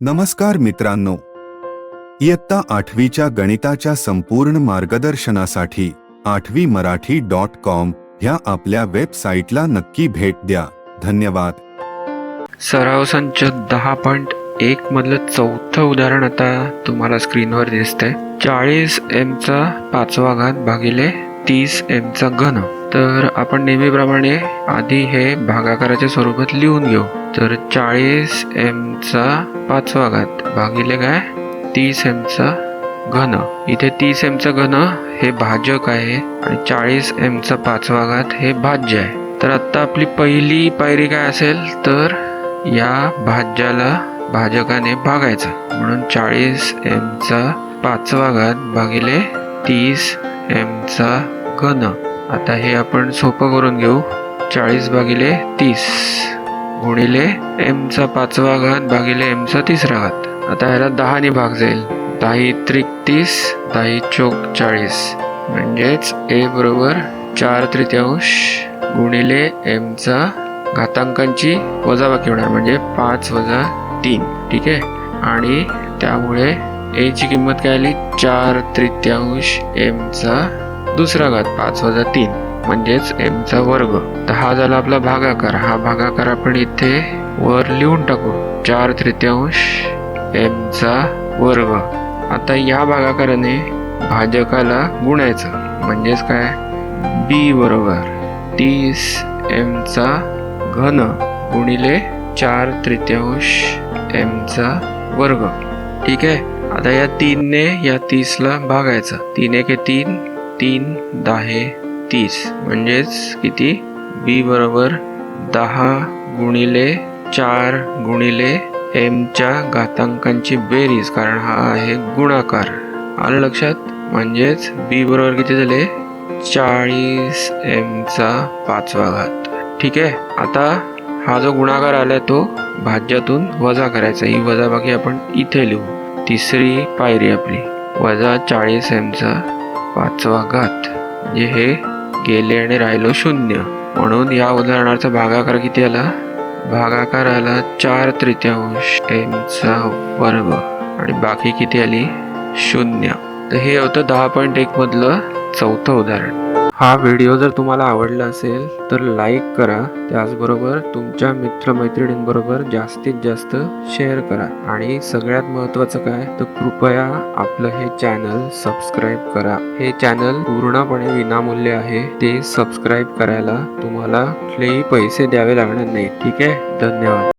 नमस्कार मित्रांनो. इयत्ता आठवीच्या गणिताच्या संपूर्ण मार्गदर्शनासाठी आठवी मराठी डॉट कॉम ह्या आपल्या वेबसाईटला नक्की भेट द्या. धन्यवाद. सराव संच दहा पॉईंट एक मधलं चौथं उदाहरण आता तुम्हाला स्क्रीनवर दिसतंय. चाळीस एमचा पाचवा घात भागिले तीस एमचा घन. तर आपण नेहमीप्रमाणे आधी हे भागाकाराच्या स्वरूपात लिहून घेऊ. तर चाळीस एमचा पाचवा घात भागिले काय? तीस एमचा घन. इथे तीस एमचा घन हे भाजक आहे आणि चाळीस एमचा पाचवा घात हे भाज्य आहे. तर आत्ता आपली पहिली पायरी काय असेल? तर या भाज्याला भाजकाने भागायचं. म्हणून चाळीस एमचा पाचवा घात भागिले तीस एमचा घन. आता हे आपण सोपं करून घेऊ. चाळीस भागिले तीस. गुणिले एमचा पाचवा घात भागिले एमचा तिसरा घात आता ह्याला दहाने भाग जाईल. दहा त्रिक तीस दहा चोक चाळीस. म्हणजेच ए बरोबर चार तृतीयांश गुणिले एमचा घातांकांची वजाबाकी होणार. म्हणजे पाच वजा तीन. ठीक आहे? आणि त्यामुळे एची किंमत काय आली? चार तृतीयांश एमचा दुसरा घात पाच वजा तीन. म्हणजेच एमचा वर्ग. तर हा झाला आपला भागाकार. हा भागाकार आपण इथे वर लिहून टाकू. चार तृतीयांश एमचा वर्ग. आता या भागाकाराने भाजकाला गुणायचं. म्हणजेच काय? बी बरोबर. तीस एमचा घन गुणिले चार तृतीयांश एमचा वर्ग. ठीक आहे? आता या तीनने या तीसला भागायचं. तीन एक तीन तीन दहा तीस. म्हणजेच किती? बी बरोबर दहा गुणिले चार गुणिले एमच्या घातांकांची बेरीज कारण हा आहे गुणाकार. आलं लक्षात? म्हणजेच बी बरोबर किती झाले? चाळीस एमचा पाचवा घात. ठीक आहे? आता हा जो गुणाकार आलाय तो भाज्यातून वजा करायचा ही वजाबाकी आपण इथे लिहू. तिसरी पायरी आपली. वजा चाळीस एमचा पाचवा घात. म्हणजे हे गेले आणि राहिलो शून्य. म्हणून या उदाहरणाचा भागाकार किती आला? भागाकार आला चार तृतीयांश. एमचा वर्ग. आणि बाकी किती आली? शून्य. तर हे होतं दहा पॉईंट एक मधलं चौथं उदाहरण. हा व्हिडिओ जर तुम्हाला आवडला असेल तर लाईक करा. त्याचबरोबर तुमच्या मित्रमैत्रिणींबरोबर जास्तीत जास्त शेअर करा. आणि सगळ्यात महत्त्वाचं काय तर कृपया आपलं हे चॅनल सबस्क्राईब करा. हे चॅनल पूर्णपणे विनामूल्य आहे. ते सबस्क्राईब करायला तुम्हाला कुठलेही पैसे द्यावे लागणार नाही ठीक आहे? धन्यवाद.